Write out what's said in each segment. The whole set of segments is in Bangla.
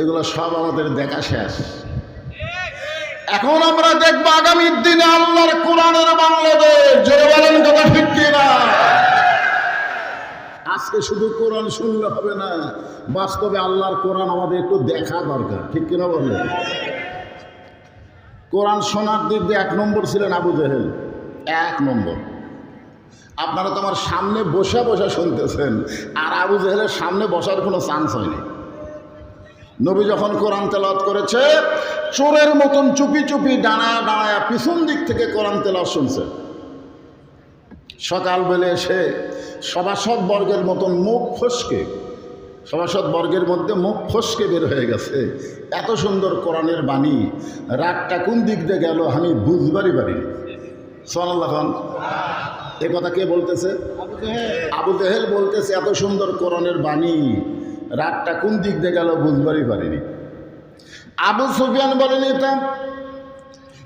এগুলো সব আমাদের দেখা শেষ। এখন আমরা দেখব আগামীর দিনে আল্লাহর কোরআনের বাংলাদেশ। আজকে শুধু কোরআন শুনলে হবে না, বাস্তবে আল্লাহর কোরআন আমাদের একটু দেখা দরকার। ঠিক কিনা বলে কোরআন শোনার দিক দিয়ে এক নম্বর ছিলেন আবু জেহেল। এক নম্বর। আপনারা তোমার সামনে বসে বসে শুনতেছেন, আর আবু জেহেলের সামনে বসার কোনো চান্স হয়নি। নবী যখন কোরআন তেলাওয়াত করেছে, চোরের মতন চুপি চুপি ডানায় ডানায় পিছন দিক থেকে কোরআন তেলাওয়াত শুনছে। সকালবেলা এসে সভাসদ বর্গের মতন মুখ ফসকে, সভাসদ বর্গের মধ্যে মুখ ফসকে বের হয়ে গেছে। এত সুন্দর কোরআনের বাণী, রাগটা কোন দিক দিয়ে গেল আমি বুঝবারই পারি সোনাল্লাহ খান এ কথা কে বলতেছে? আবু জেহেল বলতেছে, এত সুন্দর কোরআনের বাণী রাতটা কোন দিক দিয়ে গেল বুঝবারই পারিনি। আবু সুফিয়ান বলেন, এটা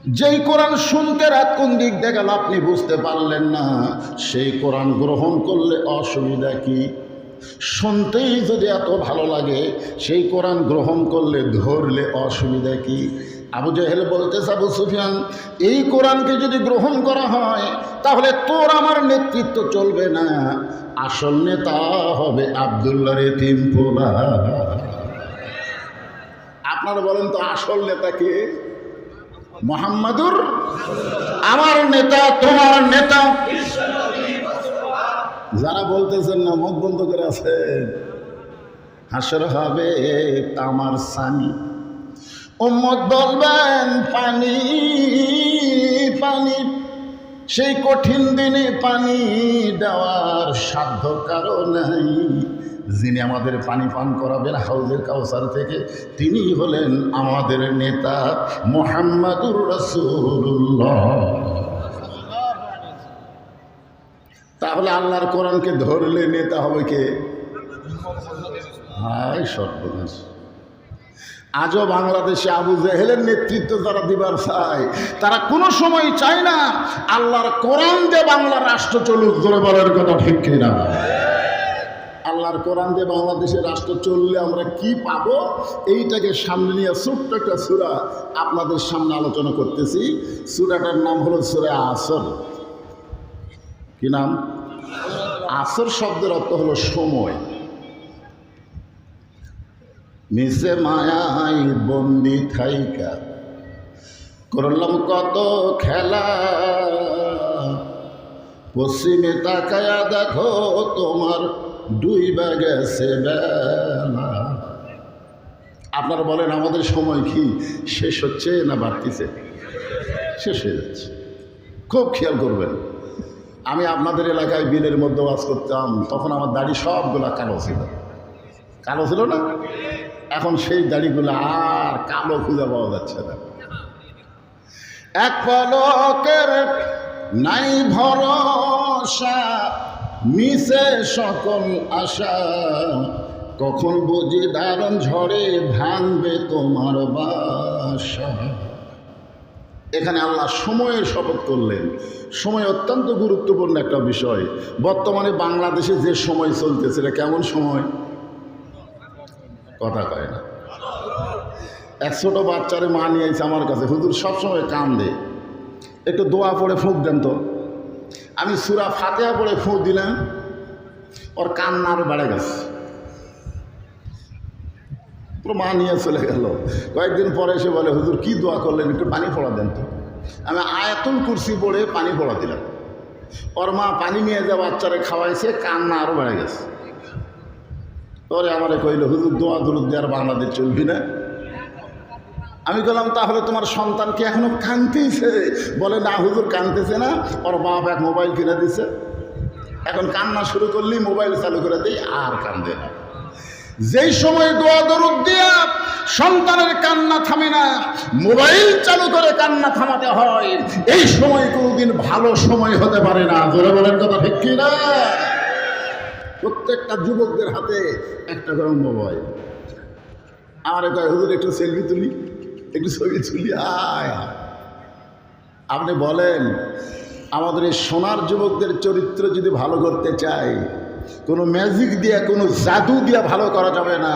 যেই কোরআন শুনতে রাত কোন দিক দিয়ে গেল আপনি বুঝতে পারলেন না। সেই কোরআন গ্রহণ করলে অসুবিধা কি? শুনতেই যদি এত ভালো লাগে, সেই কোরআন গ্রহণ করলে ধরলে অসুবিধা কি? আবু জাহেল বলতেছে, আবু সুফিয়ান, এই কোরআনকে যদি গ্রহণ করা হয়, তাহলে তোর আমার নেতৃত্ব চলবে না। আসল নেতা হবে আবদুল্লাহ রেতিম পোলা আপনারা বলেন তো, আসল নেতাকে মোহাম্মদুর আমার নেতা, তোমার নেতা। যারা বলতেছেন না, মুখ বন্ধ করে আছেন। হাসর হবে তামার সানি। উম্মত বলবেন, পানি পানি। সেই কঠিন দিনে পানি দেওয়ার সাধ্য কারও নাই। যিনি আমাদের পানি পান করাবেন হাউজের কাউসার থেকে, তিনি হলেন আমাদের নেতা মোহাম্মদুর রসুল্লাহ তাহলে আল্লাহর কোরআনকে ধরলে নেতা হবে কে? সর্বনাশ। আজও বাংলাদেশে আবু জেহেলের নেতৃত্ব যারা দিবার চায়, তারা কোনো সময় চায় না আল্লাহর কোরআন দিয়ে বাংলার রাষ্ট্র চলুক ধরে বলার কথা ঠিক কিনা? আল্লাহর কোরআন দিয়ে বাংলাদেশের রাষ্ট্র চললে আমরা কি পাবো? এইটাকে সামনে নিয়ে ছোট্ট একটা সুরা আপনাদের সামনে আলোচনা করতেছি। সুরাটার নাম হলো সুরা আসর। কি নাম? আসর শব্দের অর্থ হলো সময়। মিশে মায়াই বন্দি থাইকা। করলাম কত খেলা। পশ্চিমে তাকায়া দেখো, তোমার দুই গেছে বেলা। আপনারা বলেন, আমাদের সময় কি শেষ হচ্ছে না বাড়তিছে? শেষ হয়ে যাচ্ছে। খুব খেয়াল করবেন, আমি আপনাদের এলাকায় বিলের মধ্যে বাস করতাম, তখন আমার দাড়ি সবগুলা কালো ছিল। কালো ছিল না? এখন সেই দাড়িগুলো আর কালো খুঁজে পাওয়া যাচ্ছে না। এক পলকের নাই ভরসা, মিশে সকল আশা। কখন বুঝি দারুণ ঝড়ে ভাঙবে তোমার বাসা। এখানে আল্লাহ সময়ের শপথ করলেন। সময় অত্যন্ত গুরুত্বপূর্ণ একটা বিষয়। বর্তমানে বাংলাদেশে যে সময় চলতেছে, এটা কেমন সময়? কথা কয় না। এক ছোটো বাচ্চারে মা নিয়ে আইছে আমার কাছে। হুজুর সবসময় কান দে একটু দোয়া পড়ে ফুঁক দেন তো। আমি সুরা ফাতেহা পড়ে ফুঁক দিলাম। ওর কান্না আরও বেড়ে গেছে। পুরো মা নিয়ে চলে গেল। কয়েকদিন পরে এসে বলে, হুজুর, কি দোয়া করলেন? একটু পানি পড়া দেন তো। আমি আয়াতুল কুরসি পড়ে পানি পড়া দিলাম। ওর মা পানি নিয়ে যা বাচ্চারে খাওয়াইছে, কান্না আরও বেড়ে গেছে। পরে আমারে কইল, হুজুর, দোয়া দুরুদ দেওয়ার বাংলাদেশ চলবি না? আমি বললাম তাহলে তোমার সন্তান কি এখনও কানতেছে বলে, না হুজুর কানতেছে না। ওর বাপ এক মোবাইল কিনে দিছে। এখন কান্না শুরু করলেই মোবাইল চালু করে দিই আর কান্দে না। যেই সময় দোয়া দরুদ দিয়া সন্তানের কান্না থামে না, মোবাইল চালু করে কান্না থামাতে হয়, এই সময় কোনোদিন ভালো সময় হতে পারে না। জোরে বলেন কথা ঠিক কি না প্রত্যেকটা যুবকদের হাতে একটা করে মোবাইল। আমার কয় হুজুর, একটু সেলফি তুলি, একটু ছবি তুলি, আয়। আপনি বলেন, আমাদের এই সোনার যুবকদের চরিত্র যদি ভালো করতে চাই, কোনো ম্যাজিক দিয়ে, কোনো জাদু দিয়ে ভালো করা যাবে না।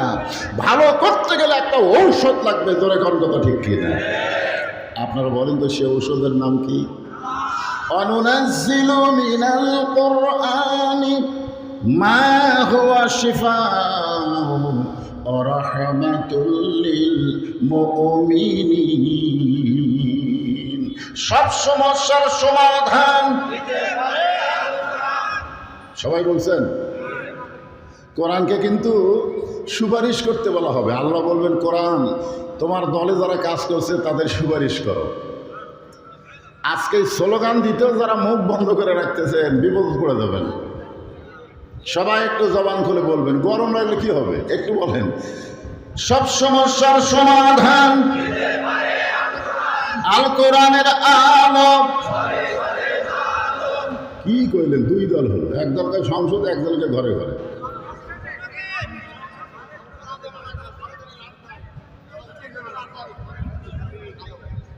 ভালো করতে গেলে একটা ঔষধ লাগবে, জোরে কোন কথা ঠিক কিনা আপনারা বলেন তো, সে ঔষধের নাম কি? অনুনাজ্জিলু মিনাল মা মুমিনিন। সব সমস্যার সমাধান। সবাই বলছেন? কোরআনকে কিন্তু সুপারিশ করতে বলা হবে। আল্লাহ বলবেন, কোরআন, তোমার দলে যারা কাজ করছে, তাদের সুপারিশ করো। আজকে স্লোগান দিতেও যারা মুখ বন্ধ করে রাখতেছেন, বিপদ করে দেবেন সবাই একটু জবান খুলে বলবেন, গরম লাগলে কি হবে? একটু বলেন। সব সমস্যার সমাধান আল কোরআনের আলো। কি কইলেন? দুই দল হলো। এক দলকে সংসদে, এক ঘরে ঘরে।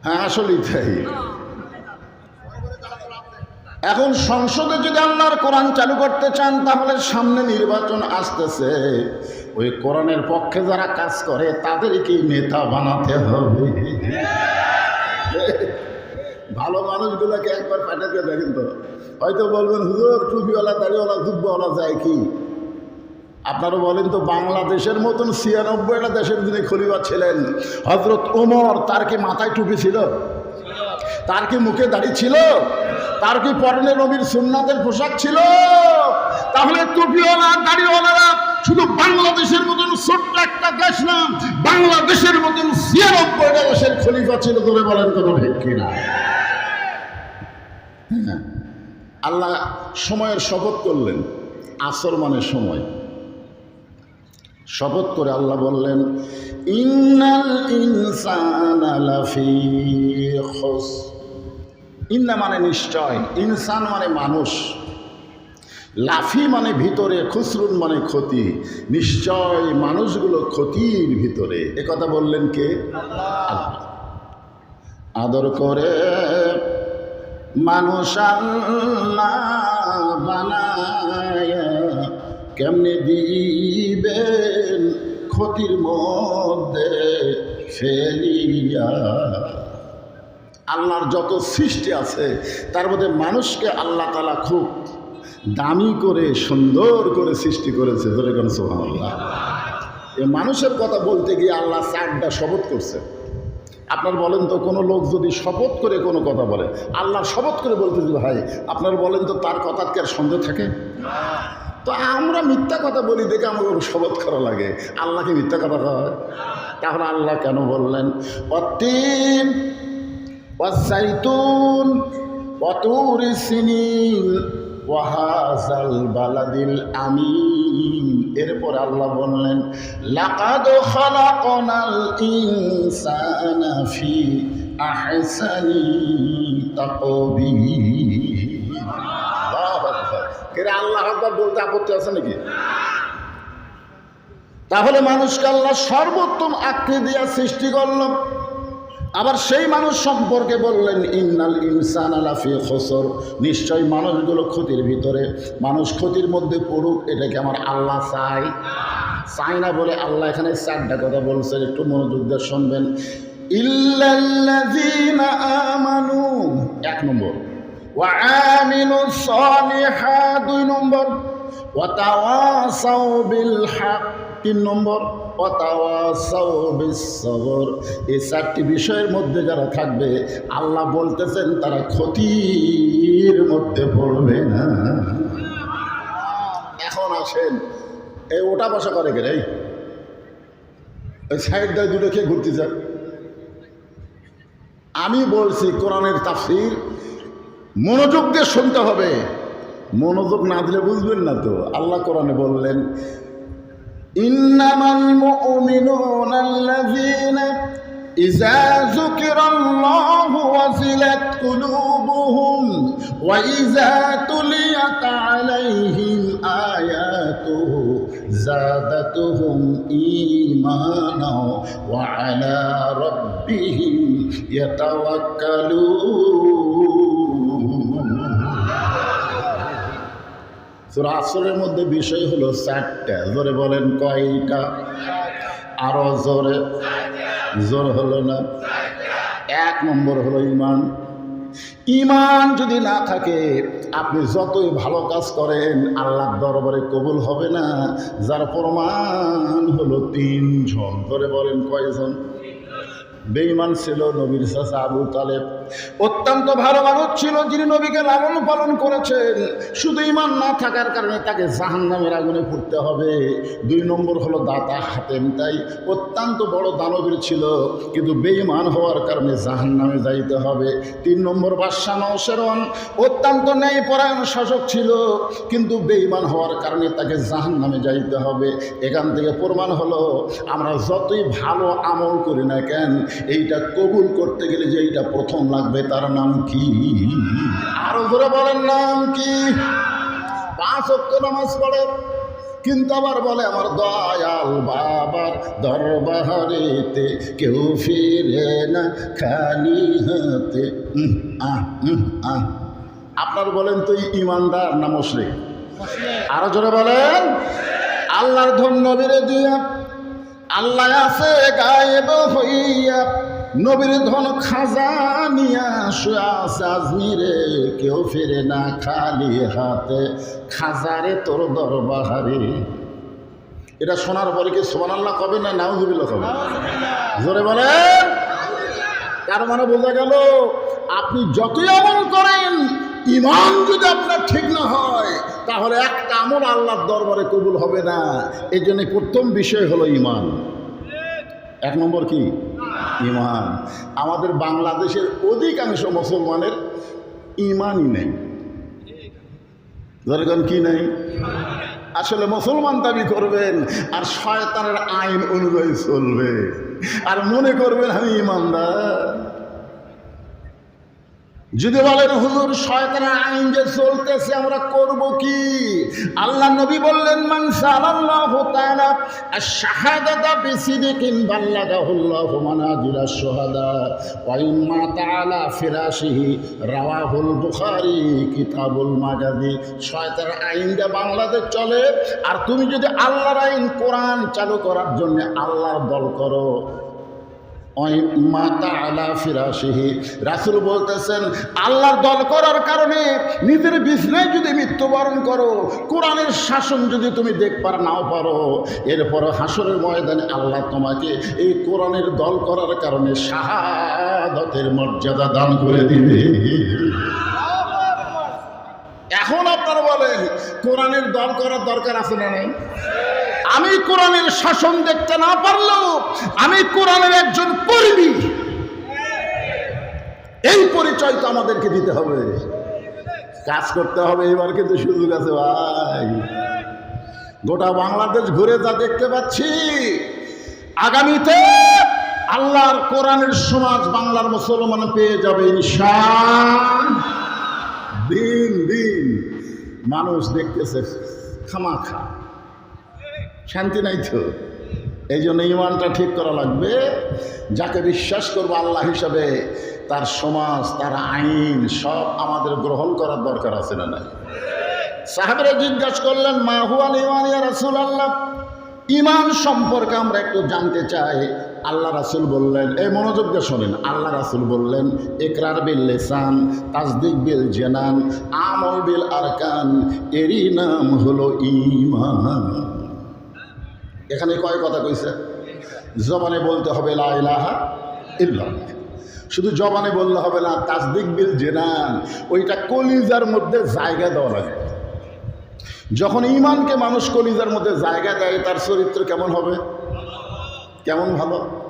হ্যাঁ আসলেই তাই। এখন সংসদে যদি আল্লাহর কোরআন চালু করতে চান, তাহলে সামনে নির্বাচন আসতেছে। ওই কোরআনের পক্ষে যারা কাজ করে, তাদেরকে নেতা বানাতে হবে। ভালো মানুষগুলোকে একবার পাঠাতে দেখেন তো। হয়তো বলবেন, হুজুর, টুপিওয়ালা, দাড়িওয়ালা, জুব্বাওয়ালা যায় কি? আপনারা বলেন তো, বাংলাদেশের মতন ছিয়ানব্বইটা দেশের যিনি খলিফা ছিলেন হজরত ওমর, তার কি মাথায় টুপি ছিল? তার কি মুখে দাড়ি ছিল? তার কি পরনে নবীর সুন্নাতের পোশাক ছিল? তাহলে টুপিওয়ালা দাড়িওয়ালারা শুধু বাংলাদেশের মতন ছোট্ট একটা দেশ না, বাংলাদেশের মতন ছিয়ানব্বইটা দেশের খলিফা ছিল ধরে বলেন কোনো কিনা হ্যাঁ আল্লাহ সময়ের শপথ করলেন, আসর মানে সময়। শপথ করে আল্লাহ বললেন, ইন্নাল ইনসান লাফি খুস ইন্না মানে নিশ্চয়, ইনসান মানে মানুষ। লাফি মানে ভিতরে, খুসরুন মানে ক্ষতি। নিশ্চয় মানুষগুলো ক্ষতির ভিতরে। এ কথা বললেন কে? আদর করে মানুষ বানায়। কেমনে দিবেন ক্ষতির মধ্যে ফেলিয়া? আল্লাহর যত সৃষ্টি আছে, তার মধ্যে মানুষকে আল্লাহ তালা খুব দামি করে, সুন্দর করে সৃষ্টি করেছে। ধরে কোন সোহান আল্লাহ এ মানুষের কথা বলতে গিয়ে আল্লাহ চারটা শপথ করছে। আপনার বলেন তো, কোনো লোক যদি শপথ করে কোনো কথা বলে, আল্লাহ শপথ করে বলতে যে ভাই, আপনার বলেন তো, তার কথার কি আর সন্দেহ থাকে? তো আমরা মিথ্যা কথা বলি দেখে আমাকে শপথ করা লাগে। আল্লাহকে মিথ্যা কথা হয় তাহলে আল্লাহ কেন বললেন? অতীন ওয়াসাইতুন অতুর সিনিন ওয়াহাজাল এরপর আল্লাহ বললেন, লাকাদ খালাকনাল ইনসানা ফি আহসানি তাকবীর কেরে আল্লাহ আকবার বলতে আপত্তি আছে নাকি? তাহলে মানুষকে আল্লাহ সর্বোত্তম আকৃতি দিয়া সৃষ্টি করল। আবার সেই মানুষ সম্পর্কে বললেন, ইন্নাল ইনসান আলাফি খসর। নিশ্চয়ই মানুষগুলো ক্ষতির ভিতরে। মানুষ ক্ষতির মধ্যে পড়ুক এটাকে আমার আল্লাহ চাই? চাই না বলে আল্লাহ এখানে চারটা কথা বলছেন, একটু মনোযোগ দিয়ে শুনবেন। ইল্লাল্লাযীনা এক নম্বর। ওয়া দুই নম্বর। তিন নম্বর এই চারটি বিষয়ের মধ্যে যারা থাকবে, আল্লাহ বলতেছেন, তারা ক্ষতির মধ্যে পড়বে না। এখন আসেন, এই ওটা বসা করে কে এই সাইড দায় দুটো খেয়ে ঘুরতে যায় আমি বলছি, কোরআনের তাফসির মনোযোগ দিয়ে শুনতে হবে। মনোযোগ না দিলে বুঝবেন না তো আল্লাহ কোরআনে বললেন إنما المؤمنون الذين إذا ذكر الله وزلت قلوبهم وإذا تليت عليهم آياته زادتهم إيمانا وعلى ربهم يتوكلون সুরা আসরের মধ্যে বিষয় হলো চারটা। জোরে বলেন কয়টা? আরও জোরে। জোর হলো না? এক নম্বর হলো ইমান। ইমান যদি না থাকে, আপনি যতই ভালো কাজ করেন, আল্লাহর দরবারে কবুল হবে না। যার প্রমাণ হলো তিনজন। ধরে বলেন কয়জন? বেঈমান ছিল নবীর চাচা আবু তালেব। অত্যন্ত ভালো মানুষ ছিল, যিনি নবীকে লালন পালন করেছেন। শুধু ইমান না থাকার কারণে তাকে জাহান নামের আগুনে পড়তে হবে। দুই নম্বর হলো দাতা হাতেম, তাই অত্যন্ত বড় দানবীর ছিল। কিন্তু বেঈমান হওয়ার কারণে জাহান নামে যাইতে হবে। তিন নম্বর বাদশাহ নৌসেরন অত্যন্ত ন্যায়পরায়ণ শাসক ছিল, কিন্তু বেঈমান হওয়ার কারণে তাকে জাহান নামে যাইতে হবে। এখান থেকে প্রমাণ হলো, আমরা যতই ভালো আমল করি না কেন এইটা কবুল করতে গেলে যে এইটা প্রথম লাগবে তার নাম কি? আরও ধরে বলেন নাম কি? পাঁচ অক্ট নামাজ পড়ে কিন্তু আবার বলে আমার দয়াল বাবার দরবারেতে কেউ ফিরে না খালি হাতে। আপনার বলেন তো ইমানদার না মুশরিক। আরও জোরে বলেন। আল্লাহর ধন নবীরে দিয়া আল্লাহ আছে গায়েব হইয়া নবীর ধন খাজা নিয়া শুয়া আছে আজমিরে কেউ ফিরে না খালি হাতে। খাজারে তোর দরবারে। এটা শোনার পরে কি সোমান আল্লাহ কবে না নাউজুবিল্লাহ কবে? জোরে বলেন। তার মানে বোঝা গেল আপনি যতই আমল করেন ইমান যদি আপনার ঠিক না হয়, তাহলে একটা আমল আল্লাহর দরবারে কবুল হবে না। এই জন্য প্রথম বিষয় হলো ইমান। এক নম্বর কি? ইমান। আমাদের বাংলাদেশের অধিকাংশ মুসলমানের ইমানই নেই। ধরেন কি নেই? আসলে মুসলমান দাবি করবেন, আর শয়তানের আইন অনুযায়ী চলবে। আর মনে করবেন, আমি ইমানদার। যদি বলেন, হুজুর, শয়তানের আইন যে চলতেছে, আমরা করব কি? আল্লাহ নবী বললেন, মান সালাল্লাহু তাআলা, আশ-শাহাদাতা বিসিদিকিন বাল্লাগাহুল্লাহু মানাজিলা শুহাদা ওয়া ইম্মা তাআলা ফিরাশিহি, রাওয়াহুল বুখারী, কিতাবুল মাগাজি। শয়তানের আইন যে বাংলাদেশ চলে, আর তুমি যদি আল্লাহর আইন কোরআন চালু করার জন্য আল্লাহর দল করো মাতা আলা ফিরাসিহি রাসুল বলতেছেন, আল্লাহর দল করার কারণে নিজের বিছনায় যদি মৃত্যুবরণ করো, কোরআনের শাসন যদি তুমি দেখবার নাও পারো, এরপর হাসরের ময়দানে আল্লাহ তোমাকে এই কোরআনের দল করার কারণে শাহাদতের মর্যাদা দান করে দিবে। এখন আপনারা বলেন, কোরআনের দল করার দরকার আছে না নেই? আমি কোরআনের শাসন দেখতে না পারলেও আমি কোরআনের একজন কর্মী। এই পরিচয় তো আমাদেরকে দিতে হবে। কাজ করতে হবে এবার কিন্তু সুযোগ আছে ভাই। গোটা বাংলাদেশ ঘুরে যা দেখতে পাচ্ছি। আগামীতে আল্লাহর কোরআনের সমাজ বাংলার মুসলমান পেয়ে যাবে দিন দিন মানুষ দেখতেছে খামাখা। শান্তি নাই তো? এই জন্য ইমানটা ঠিক করা লাগবে। যাকে বিশ্বাস করব আল্লাহ হিসাবে, তার সমাজ, তার আইন সব আমাদের গ্রহণ করার দরকার আছে না নাই? সাহেবরা জিজ্ঞাসা করলেন মাহুয়াল ইমান ইয়া রাসুল আল্লাহ ইমান সম্পর্কে আমরা একটু জানতে চাই। আল্লাহ রাসুল বললেন এই মনোযোগ দিয়ে শোনেন। আল্লাহ রাসুল বললেন একরার বিল লেসান তাজদিক বিল জেনান, আমল বিল আরকান, এরই নাম হলো ইমান। এখানে কয় কথা কইছে? জবানে বলতে হবে লাহা ইল্লাল্লাহ। শুধু জবানে বললে হবে না তাজদিক বিল জেনান, ওইটা কলিজার মধ্যে জায়গা দেওয়া লাগে। যখন ইমানকে মানুষ কলিজার মধ্যে জায়গা দেয়, তার চরিত্র কেমন হবে? কেমন ভালো?